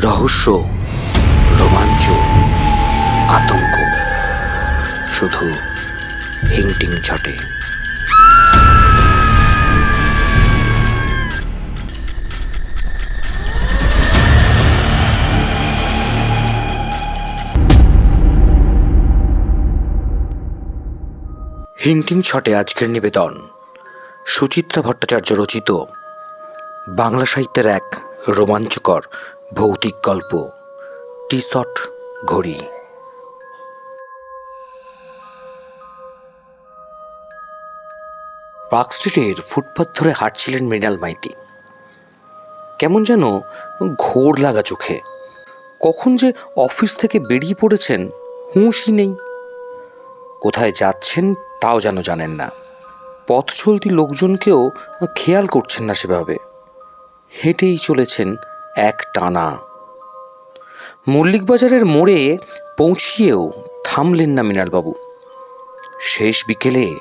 রহস্য, রোমাঞ্চ, আতঙ্ক, শুধু হিংটিং ছটে। হিংটিং ছটে আজকের নিবেদন। সুচিত্রা ভট্টাচার্য রচিত বাংলা সাহিত্যের এক রোমাঞ্চকর ভৌতিক গল্প টি শট ঘড়ি। পার্ক স্ট্রিটের ফুটপাথ ধরে হাঁটছিলেন মৃণাল মাইতি। কেমন যেন ঘোর লাগা চোখে। কখন যে অফিস থেকে বেরিয়ে পড়েছেন, হুঁশই নেই। কোথায় যাচ্ছেন, তাও যেন জানেন না। পথ চলতি লোকজনকেও খেয়াল করছেন না সেভাবে। হেঁটেই চলেছেন এক টানা। মল্লিক বাজারের মোড়ে পৌঁছিয়েও থামলেন না মৃণালবাবু। শেষ বিকেলে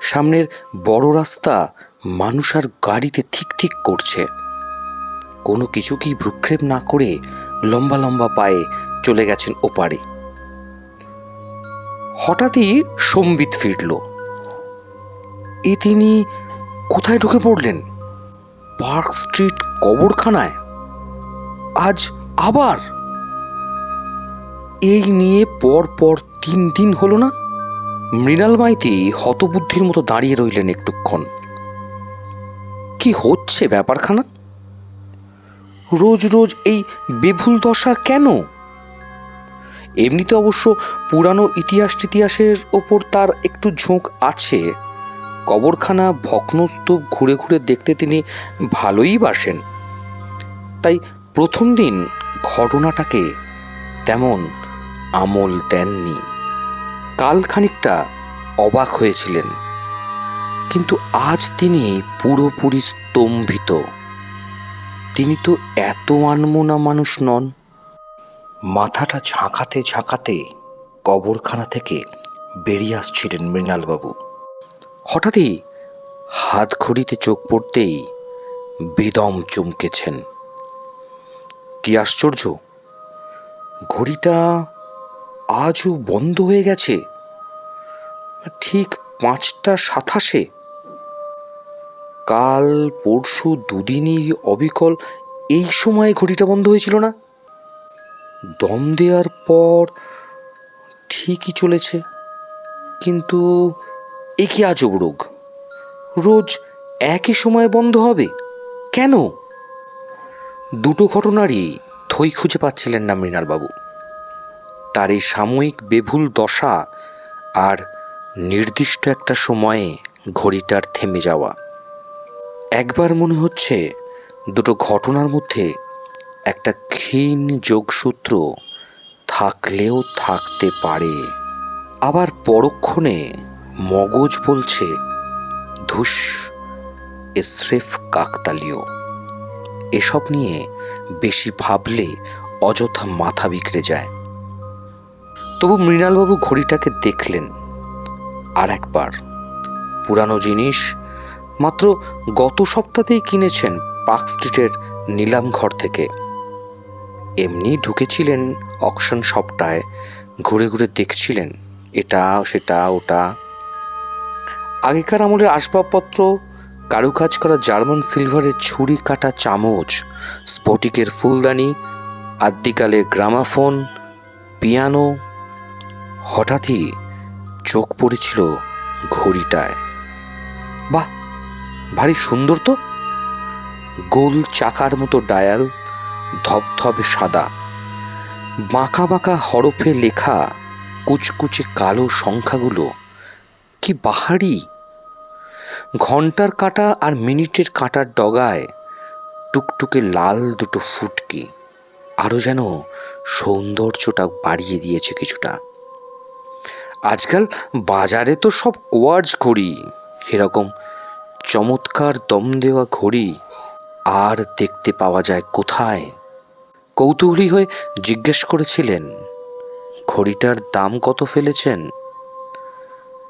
সামনের বড় রাস্তা মানুষ আর গাড়িতে ঠিক ঠিক করছে। কোনো কিছুকেই ভ্রুক্ষেপ না করে লম্বা লম্বা পায়ে চলে গেছেন ওপারে। হঠাৎই সম্বিত ফিরল। এ তিনি কোথায় ঢুকে পড়লেন? পার্ক স্ট্রিট কবরখানায়? আজ আবার? এই নিয়ে পর পর তিন দিন হলো না? মৃণাল মাইতি হতবুদ্ধির মতো দাঁড়িয়ে রইলেন একটুক্ষণ। কি হচ্ছে ব্যাপারখানা? রোজ রোজ এই বেভুল দশা কেন? এমনিতে অবশ্য পুরানো ইতিহাস টিতিহাসের ওপর তার একটু ঝোঁক আছে। কবরখানা ভগ্নস্তূপ ঘুরে ঘুরে দেখতে তিনি ভালোই বাসেন। তাই প্রথম দিন ঘটনাটাকে তেমন আমল দেননি। কাল খানিকটা অবাক হয়েছিলেন। কিন্তু আজ তিনি পুরোপুরি স্তম্ভিত। তিনি তো এত আনমোনা মানুষ নন। মাথাটা ঝাঁকাতে ঝাঁকাতে কবরখানা থেকে বেরিয়ে আসছিলেন মৃণালবাবু। হঠাৎই হাত ঘড়িতে চোখ পড়তেই বেদম চমকেছেন। কি আশ্চর্য? ঘড়িটা আজও বন্ধ হয়ে গেছে। ঠিক পাঁচটা সাতাশে। কাল পরশু দুদিনই অবিকল এই সময়ে ঘড়িটা বন্ধ হয়েছিল না? দম দেওয়ার পর ঠিকই চলেছে। কিন্তু এ কি আজব রোগ? রোজ একই সময়ে বন্ধ হবে? কেন? দুটো ঘটনারই থই খুঁজে পাচ্ছিলেন না মৃণালবাবু। তার এই সাময়িক বেভুল দশা আর নির্দিষ্ট একটা সময়ে ঘড়িটার থেমে যাওয়া। একবার মনে হচ্ছে দুটো ঘটনার মধ্যে একটা ক্ষীণ যোগসূত্র থাকলেও থাকতে পারে। আবার পরক্ষণে মগজ বলছে, ধুস, এ স্রেফ কাকতালীয়। এসব নিয়ে বেশি ভাবলে অযথা মাথা বিগড়ে যায়। তবু মৃণালবাবু ঘড়িটাকে দেখলেন আর একবার। পুরানো জিনিস মাত্র গত সপ্তাহতেই কিনেছেন পার্ক স্ট্রিটের নিলাম ঘর থেকে। এমনি ঢুকেছিলেন অকশন শপটায়, ঘুরে ঘুরে দেখছিলেন এটা, সেটা, ওটা। আগেকার আমলের আসবাবপত্র কারুকাজ করা জার্মান সিলভারের ছুরি কাটা চামচ, স্ফটিকের ফুলদানি, আদ্যিকালের গ্রামাফোন, পিয়ানো, হঠাৎই চোখ পড়েছিল ঘড়িটায়। বাহ, ভারী সুন্দর তো। গোল চাকার মতো ডায়াল ধবধবে সাদা। বাঁকা বাঁকা হরফে লেখা কুচকুচে কালো সংখ্যাগুলো, কি বাহারি! ঘণ্টার কাঁটা আর মিনিটের কাঁটার ডগায় টুকটুকে লাল দুটো ফুটকি আরও যেন সৌন্দর্যটা বাড়িয়ে দিয়েছে কিছুটা। আজকাল বাজারে তো সব কোয়ার্জ ঘড়ি, এরকম চমৎকার দম দেওয়া ঘড়ি আর দেখতে পাওয়া যায় কোথায়? কৌতূহলী হয়ে জিজ্ঞেস করেছিলেন, ঘড়িটার দাম কত ফেলেছেন?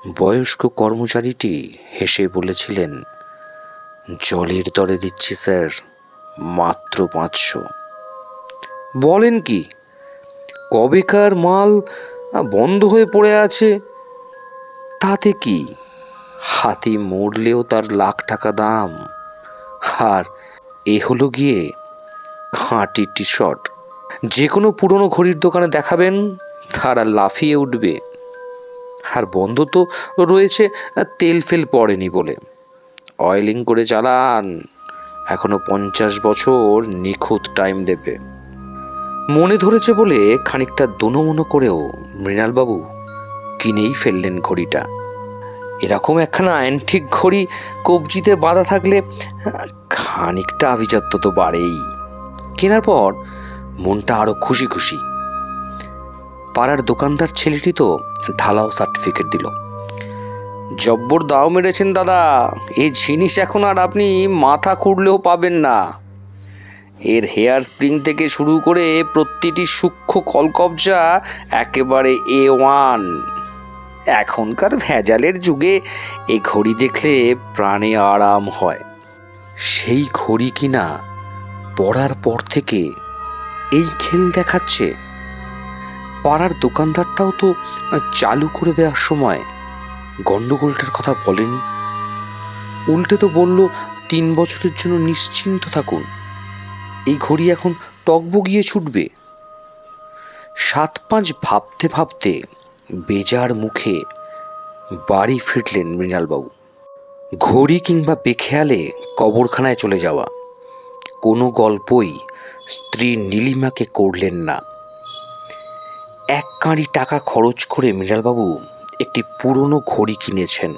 বয়স্ক কর্মচারীটি হেসে বলেছিলেন, জলের দরে দিচ্ছি স্যার, মাত্র পাঁচশো। বলেন কি, কবেকার মাল বন্ধ হয়ে পড়ে আছে, তাতে কি? হাতি মরলেও তার লাখ টাকা দাম। আর এ হলো গিয়ে খাঁটি টি শার্ট যে কোনো পুরনো ঘড়ির দোকানে দেখাবেন, তারা লাফিয়ে উঠবে। আর বন্ধ তো রয়েছে, তেল ফেল পড়েনি বলে। অয়েলিং করে চালান এখনও পঞ্চাশ বছর নিখুঁত টাইম দেবে। মনে ধরেছে বলে খানিকটা দোনমনো করেও মৃণালবাবু কিনেই ফেললেন ঘড়িটা। এরকম একখানা অ্যান্টিক ঘড়ি কবজিতে বাঁধা থাকলে, খানিকটা আভিজাত্য তো বাড়েই। কেনার পর মনটা আরও খুশি খুশি। পাড়ার দোকানদার ছেলেটি তো ঢালাও সার্টিফিকেট দিল। জব্বর দাও মেরেছেন দাদা এই জিনিস এখন আর আপনি মাথা খুঁড়লেও পাবেন না। এর হেয়ার স্প্রিং থেকে শুরু করে প্রতিটি সূক্ষ্ম কলকবজা একেবারে এ ওয়ান এখনকার ভেজালের যুগে এই ঘড়ি দেখলে প্রাণে আরাম হয়। সেই ঘড়ি কিনা পড়ার পর থেকে এই খেল দেখাচ্ছে। পাড়ার দোকানদারটাও তো চালু করে দেওয়ার সময় গন্ডগোলটার কথা বলেনি। উল্টে তো বলল, তিন বছরের জন্য নিশ্চিন্ত থাকুন। এই ঘড়ি এখন টকবগিয়ে ছুটবে। সাত পাঁচ ভাবতে ভাবতে বেজার মুখে বাড়ি ফিরলেন মৃণালবাবু। ঘড়ি কিংবা বেখেয়ালে কবরখানায় চলে যাওয়া। কোনো গল্পই স্ত্রী নীলিমাকে করলেন না। এক কাঁড়ি টাকা খরচ করে মৃণালবাবু একটি পুরনো ঘড়ি কিনেছেন।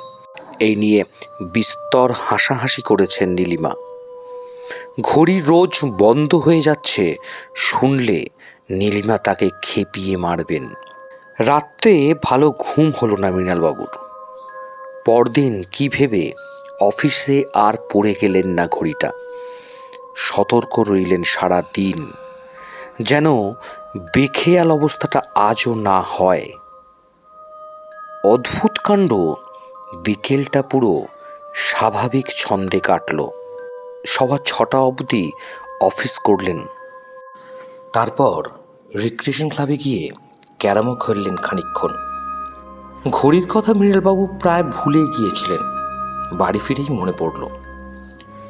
এই নিয়ে বিস্তর হাসাহাসি করেছেন নীলিমা। ঘড়ি রোজ বন্ধ হয়ে যাচ্ছে, শুনলে নীলিমা তাকে খেপিয়ে মারবেন। রাত্রে ভালো ঘুম হলো না মৃণালবাবুর। পরদিন কি ভেবে অফিসে আর পড়ে গেলেন না ঘড়িটা। সতর্ক রইলেন সারা দিন যেন বেখেয়াল অবস্থাটা আজও না হয়। অদ্ভুত কাণ্ড। বিকেলটা পুরো স্বাভাবিক ছন্দে কাটল। সবার ছটা অবধি অফিস করলেন। তারপর রিক্রিয়েশন ক্লাবে গিয়ে ক্যারামও খেললেন খানিকক্ষণ। ঘড়ির কথা মৃণালবাবু প্রায় ভুলে গিয়েছিলেন। বাড়ি ফিরেই মনে পড়ল।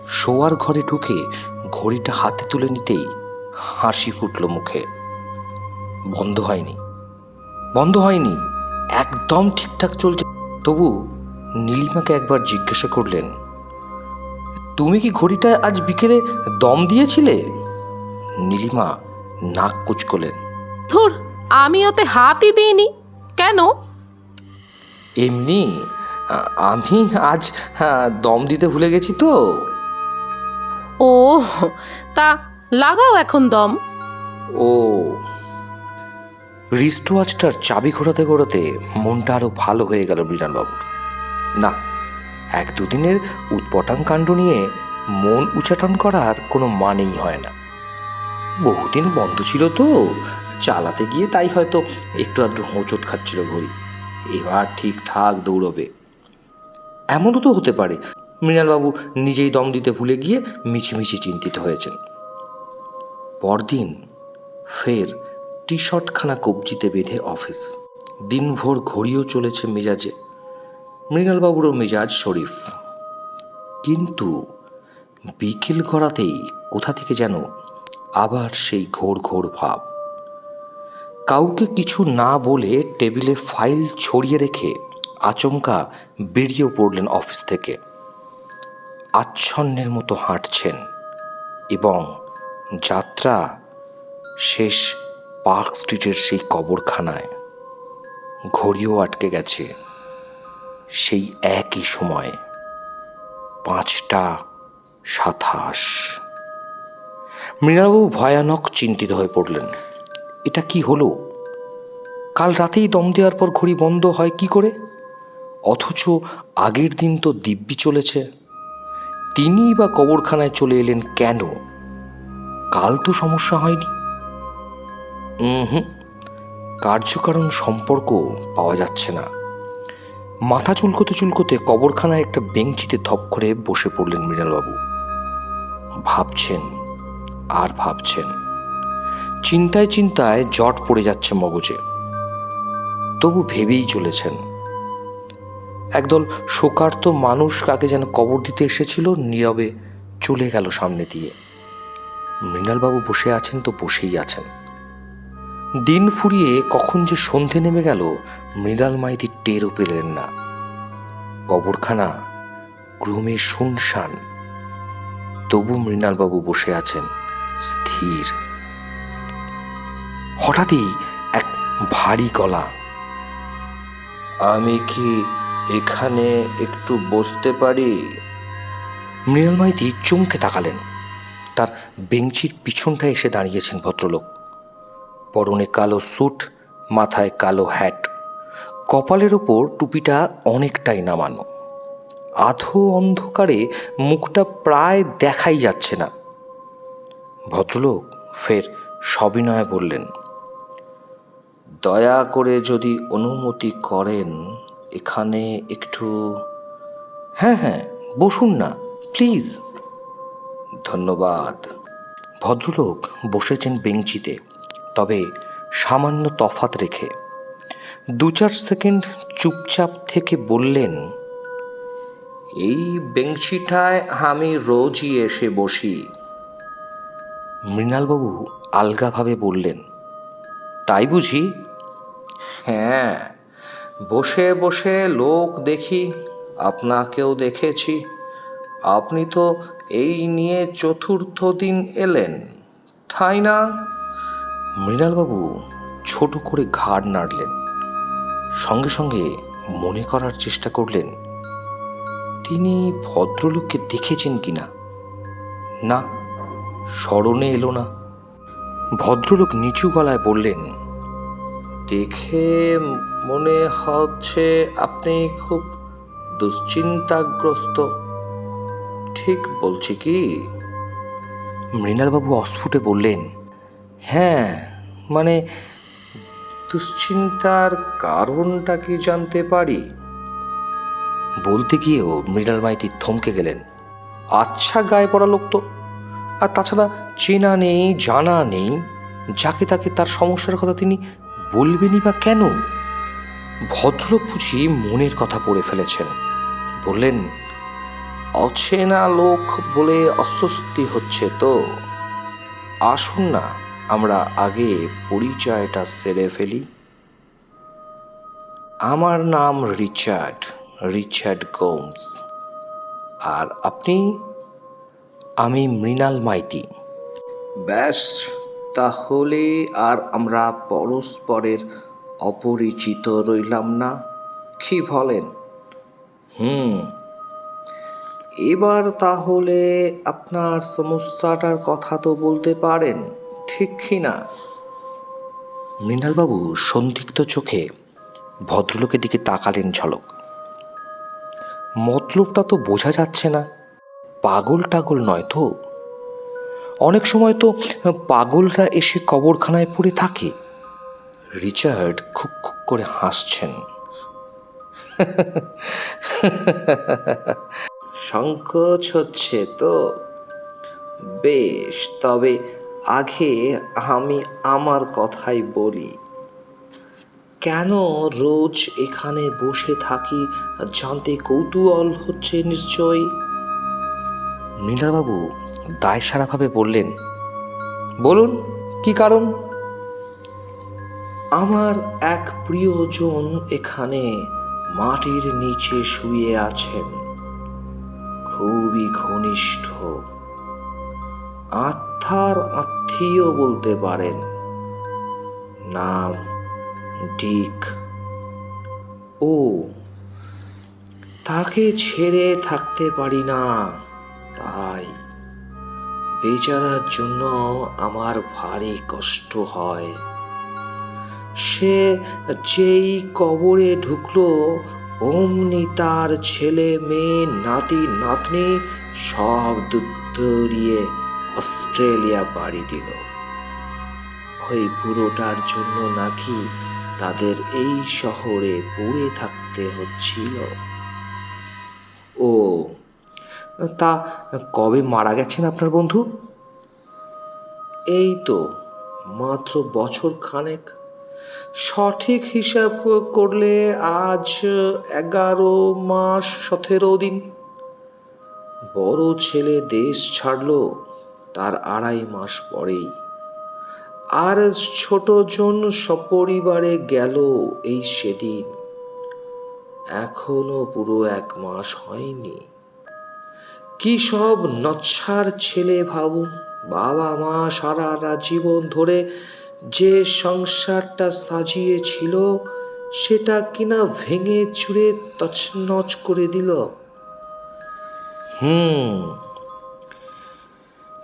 শোয়ার ঘরে ঢুকে ঘড়িটা হাতে তুলে নিতেই হাসি ফুটল মুখে। বন্ধ হয়নি। বন্ধ হয়নি একদম ঠিকঠাক চলছে। তবু নীলিমাকে একবার জিজ্ঞাসা করলেন তুমি কি ঘড়িটা আজ বিকেলে দম দিয়েছিলে? নীলিমা নাক কুচকলেন ধুর আমি ওতে হাতই দিইনি কেন? এমনি আমি আজ হ্যাঁ, দম দিতে ভুলে গেছি তো। ও তা লাগাও এখন দম। ও রিস্ট ওয়াচটার চাবি ঘোরাতে ঘোরাতে মনটা আরও ভালো হয়ে গেল মৃণালবাবুর। না, এক দুদিনের উৎপটাং কাণ্ড নিয়ে মন উচাটন করার কোনো মানেই হয় না। বহুদিন বন্ধ ছিল তো, চালাতে গিয়ে তাই হয়তো একটু আধটু হোঁচট খাচ্ছিল ঘড়ি। এবার ঠিকঠাক দৌড়বে। এমনও তো হতে পারে, মৃণালবাবু নিজেই দম দিতে ভুলে গিয়ে মিছিমিছি চিন্তিত হয়েছেন। পরদিন ফের টি শার্টখানা কবজিতে বেঁধে অফিস। দিনভর ঘড়িও চলেছে মেজাজে। মৃণালবাবুরও মেজাজ শরীফ। কিন্তু বিকেল গড়াতেই কোথা থেকে যেন আবার সেই ঘোর ঘোর ভাব। কাউকে কিছু না বলে টেবিলে ফাইল ছড়িয়ে রেখে আচমকা বেরিয়েও পড়লেন অফিস থেকে। আচ্ছন্নের মতো হাঁটছেন এবং যাত্রা শেষ পার্ক স্ট্রিটের সেই কবরখানায় ঘড়িও আটকে গেছে। সেই একই সময়ে পাঁচটা সাতাশ। মৃণালবাবু ভয়ানক চিন্তিত হয়ে পড়লেন। এটা কি হলো? কাল রাতেই দম দেওয়ার পর ঘড়ি বন্ধ হয় কি করে? অথচ আগের দিন তো দিব্যি চলেছে। তিনিই বা কবরখানায় চলে এলেন কেন? কাল তো সমস্যা হয়নি। হুম কার্যকারণ সম্পর্ক পাওয়া যাচ্ছে না। মাথা চুলকোতে চুলকোতে কবরখানায় একটা বেঞ্চিতে ধপ করে বসে পড়লেন মৃণালবাবু। ভাবছেন, আর ভাবছেন। চিন্তায় চিন্তায় জট পড়ে যাচ্ছে মগজে। তবু ভেবেই চলেছেন। একদল শোকার্ত মানুষ কাকে যেন কবর দিতে এসেছিল, নীরবে চলে গেল সামনে দিয়ে। মৃণালবাবু বসে আছেন তো বসেই আছেন। দিন ফুরিয়ে কখন যে সন্ধে নেমে গেল, মৃণাল মাইতি টেরও পেলেন না। কবরখানা ক্রমে শুনশান। তবু মৃণালবাবু বসে আছেন, স্থির। হঠাৎই এক ভারী গলা, আমি কি এখানে একটু বসতে পারি? মৃণাল মাইতি চমকে তাকালেন। তার বেঞ্চির পিছনটায় এসে দাঁড়িয়েছেন ভদ্রলোক। পরনে কালো স্যুট, মাথায় কালো হ্যাট কপালের ওপর টুপিটা অনেকটাই নামানো। আধো অন্ধকারে মুখটা প্রায় দেখাই যাচ্ছে না। ভদ্রলোক ফের সবিনয়ে বললেন, দয়া করে যদি অনুমতি করেন, এখানে একটু হ্যাঁ হ্যাঁ বসুন না, প্লিজ। ধন্যবাদ ভদ্রলোক বসেছেন বেঞ্চিতে। তবে সামান্য তফাত রেখে। দু চার সেকেন্ড চুপচাপ থেকে বললেন, এই বেঞ্চিটায় আমি রোজই এসে বসি। মৃণালবাবু আলগাভাবে বললেন, তাই বুঝি? হ্যাঁ বসে বসে লোক দেখি, আপনাকেও দেখেছি। আপনি তো এই নিয়ে চতুর্থ দিন এলেন, তাই না? মৃণালবাবু ছোট করে ঘাড় নাড়লেন। সঙ্গে সঙ্গে মনে করার চেষ্টা করলেন, তিনি ভদ্রলোককে দেখেছেন কিনা না, স্মরণে এলো না। ভদ্রলোক নিচু গলায় বললেন, দেখে মনে হচ্ছে আপনি খুব দুশ্চিন্তাগ্রস্ত। ঠিক বলছি কি? মৃণালবাবু অস্ফুটে বললেন হ্যাঁ মানে দুশ্চিন্তার কারণটা কি জানতে পারি? বলতে গিয়েও মৃণাল মাইতি থমকে গেলেন। আচ্ছা গায়ে পড়া লোক তো। আর তাছাড়া চেনা নেই, জানা নেই, যাকে তাকে তার সমস্যার কথা তিনি বলবেনই বা কেন? ভদ্রলোক বুঝি মনের কথা পড়ে ফেলেছেন। বললেন, অচেনা লোক বলে অস্বস্তি হচ্ছে তো। আসুন না। আমরা আগে পরিচয়টা সেরে ফেলি। আমার নাম রিচার্ড রিচার্ড গোমস। আর আপনি? আমি মৃণাল মাইতি। ব্যাস, তাহলে আর আমরা পরস্পরের অপরিচিত রইলাম না, কি বলেন? হুম, এবার তাহলে আপনার সমস্যাটার কথা তো বলতে পারেন। ঠিক কি না? মৃণালবাবু সন্দিগ্ধ চোখে ভদ্রলোকের দিকে তাকালেন ঝলক। মতলবটা তো বোঝা যাচ্ছে না। পাগল টাগল নয় তো? অনেক সময় তো পাগলরা এসে কবরখানায় পড়ে থাকে। রিচার্ড খুক খুক করে হাসছেন। সংকোচ হচ্ছে তো? বেশ, তবে আগে আমি আমার কথাই বলি। কেন রোজ এখানে বসে থাকি জানতে কৌতূহল হচ্ছে নিশ্চয় নীলাবাবু দায় সারাভাবে বললেন বলুন কি কারণ? আমার এক প্রিয়জন এখানে মাটির নিচে শুয়ে আছেন। খুবই ঘনিষ্ঠ। আত্মার আত্মীয় বলতে পারেন। নাম ডিক। ও, তাকে ছেড়ে থাকতে পারি না। তাই বেচারার জন্য আমার ভারী কষ্ট হয়। সে যেই কবরে ঢুকলো, অমনি তার ছেলে, মেয়ে, নাতি, নাতনি সব দুধরিয়ে অস্ট্রেলিয়া পাড়ি দিল। ওই বুড়োটার জন্য নাকি তাদের এই শহরে পড়ে থাকতে হচ্ছিল। ও, তা কবে মারা গেছেন আপনার বন্ধু? এই তো মাত্র বছর খানেক। সঠিক হিসাব করলে আজ এগারো মাস সতেরো দিন। বড় ছেলে দেশ ছাড়লো। তার আড়াই মাস পরেই। আর ছোট জন সপরিবারে গেল এই সেদিন। এখনও পুরো এক মাস হয়নি। কি সব নচ্ছার ছেলে ভাবুন, বাবা মা সারাটা জীবন ধরে যে সংসারটা সাজিয়েছিল, সেটা কিনা ভেঙে চুরে তছনছ করে দিল। হুম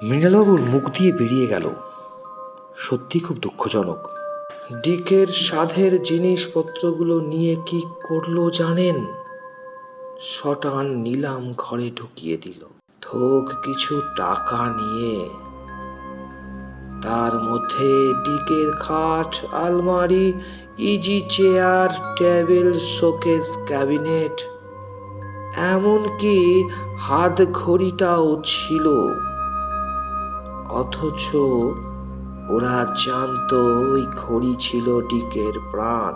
মৃণালবাবুর মুখ দিয়ে বেরিয়ে গেল। সত্যি খুব দুঃখজনক। ডিকের সাধের জিনিসপত্রগুলো নিয়ে কি করল জানেন? শটান নিলাম ঘরে ঢুকিয়ে দিল। থোক কিছু টাকা নিয়ে। তার মধ্যে ডিকের খাট, আলমারি easy chair table showcase cabinet এমনকি হাত ঘড়িটাও ছিল। অথচ ওরা জানতো ওই ঘড়ি ছিল ডিকের প্রাণ।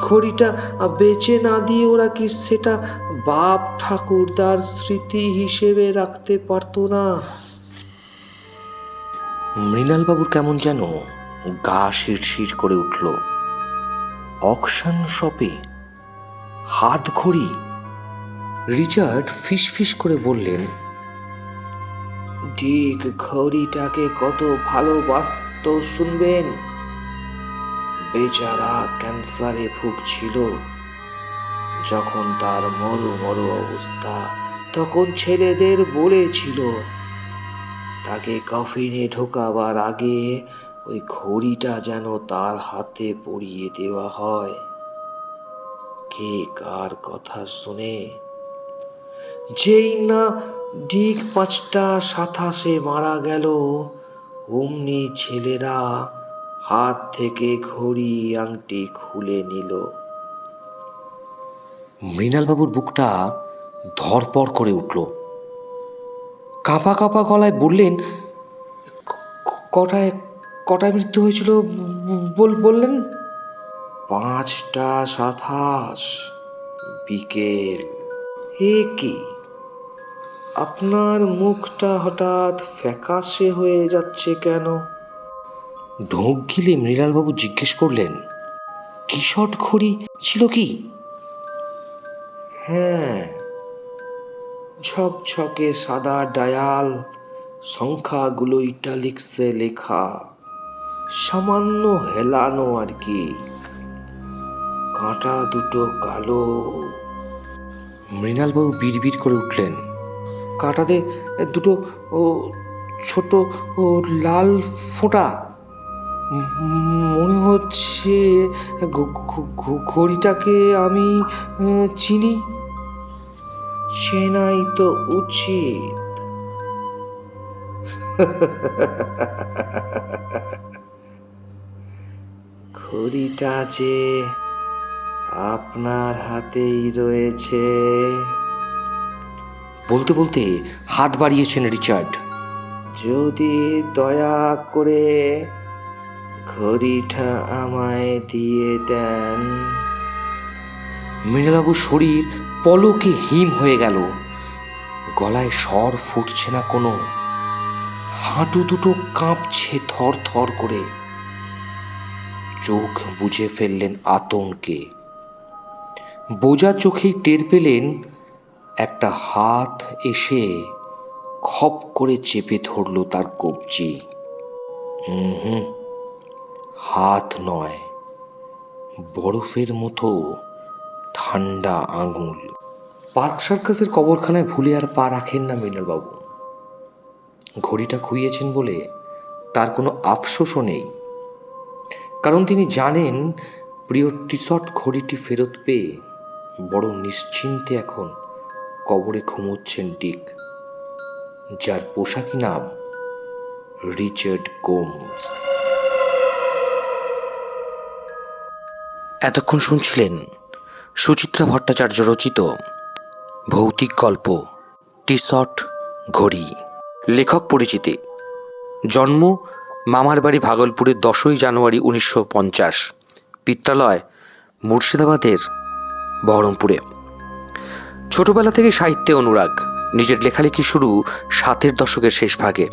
ঘড়িটা বেচে না দিয়ে ওরা কি সেটা বাপ ঠাকুরদার স্মৃতি হিসেবে রাখতে পারতো না? মৃণালবাবুর কেমন যেন গা শিরশির করে উঠল। অকশান শপে হাত ঘড়ি রিচার্ড ফিস ফিস করে বললেন ডিক ঘড়িটাকে কত ভালোবাসত শুনবেন? বেচারা ক্যান্সারে ভুগছিল। যখন তার মরু মরু অবস্থা তখন ছেলেদের বলেছিল, তাকে কফিনে ঢোকাবার আগে ওই ঘড়িটা যেন তার হাতে পরিয়ে দেওয়া হয়। কে কার কথা শুনে? যেই না ডিক পাঁচটা সাতাশে মারা গেল। অমনি ছেলেরা হাত থেকে ঘড়ি আংটি খুলে নিল। মৃণালবাবুর বুকটা ধরপড় করে উঠল। কাঁপা কাঁপা গলায় বললেন "ক- ক- কটায় কটায় মৃত্যু হয়েছিল বল- বললেন? পাঁচটা সাতাশ বিকেল। এ কি? আপনার মুখটা হঠাৎ ফ্যাকাশে হয়ে যাচ্ছে কেন? ঢোক গিলে মৃণালবাবু জিজ্ঞেস করলেন টি শার্ট ঘড়ি ছিল কি? হ্যাঁ ঝকঝকে সাদা ডায়াল সংখ্যাগুলো ইটালিক্সে লেখা সামান্য হেলানো আর কি। কাঁটা দুটো কালো। মৃণালবাবু বিড়বিড় করে উঠলেন কাঁটাতে দুটো ছোট লাল ফোঁটা। মনে হচ্ছে ঘড়িটাকে আমি চিনি। চেনাই তো উচিত। ঘড়িটা যে আপনার হাতেই রয়েছে। বলতে বলতে হাত বাড়িয়েছেন রিচার্ড। যদি দয়া করে ঘড়িটা আমায় দিয়ে দেন। মৃণালবাবুর শরীর পলকে হিম হয়ে গেল। গলায় স্বর ফুটছে না কোনো। হাঁটু দুটো কাঁপছে থর থর করে। চোখ বুঝে ফেললেন আতঙ্কে। বোঝা চোখেই টের পেলেন একটা হাত এসে খপ করে চেপে ধরল তার কবজি। হুম, হাত নয়, বরফের মতো ঠান্ডা আঙুল। পার্ক সার্কাসের কবরখানায় ভুলে আর পা রাখেন না মৃণালবাবু। ঘড়িটা খুইয়েছেন বলে তার কোনো আফসোসও নেই। কারণ তিনি জানেন, প্রিয় টিশর্ট ঘড়িটি ফেরত পেয়ে বড় নিশ্চিন্তে এখন কবরে ঘুমোচ্ছেন ডিক, যার পোশাকি নাম রিচার্ড গোমস। এতক্ষণ শুনছিলেন সুচিত্রা ভট্টাচার্য রচিত ভৌতিক গল্প টি শার্ট ঘড়ি। লেখক পরিচিতি, জন্ম মামার বাড়ি ভাগলপুরের দশই জানুয়ারি উনিশশো পঞ্চাশ পিত্রালয় মুর্শিদাবাদের বহরমপুরে। ছোটবেলা থেকে সাহিত্যে অনুরাগ, নিজের লেখালেখি শুরু সাতের দশকের শেষ ভাগে।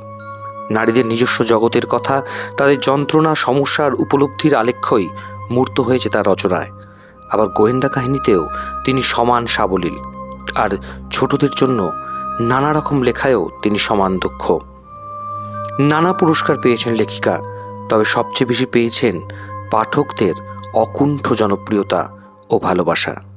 নারীদের নিজস্ব জগতের কথা, তাদের যন্ত্রণা সমস্যার উপলব্ধির আলেখ্যই মূর্ত হয়েছে তার রচনায়। আবার গোয়েন্দা কাহিনীতেও তিনি সমান সাবলীল। আর ছোটদের জন্য নানা রকম লেখায়ও তিনি সমান দক্ষ। নানা পুরস্কার পেয়েছেন লেখিকা, তবে সবচেয়ে বেশি পেয়েছেন পাঠকদের অকুণ্ঠ জনপ্রিয়তা ও ভালোবাসা।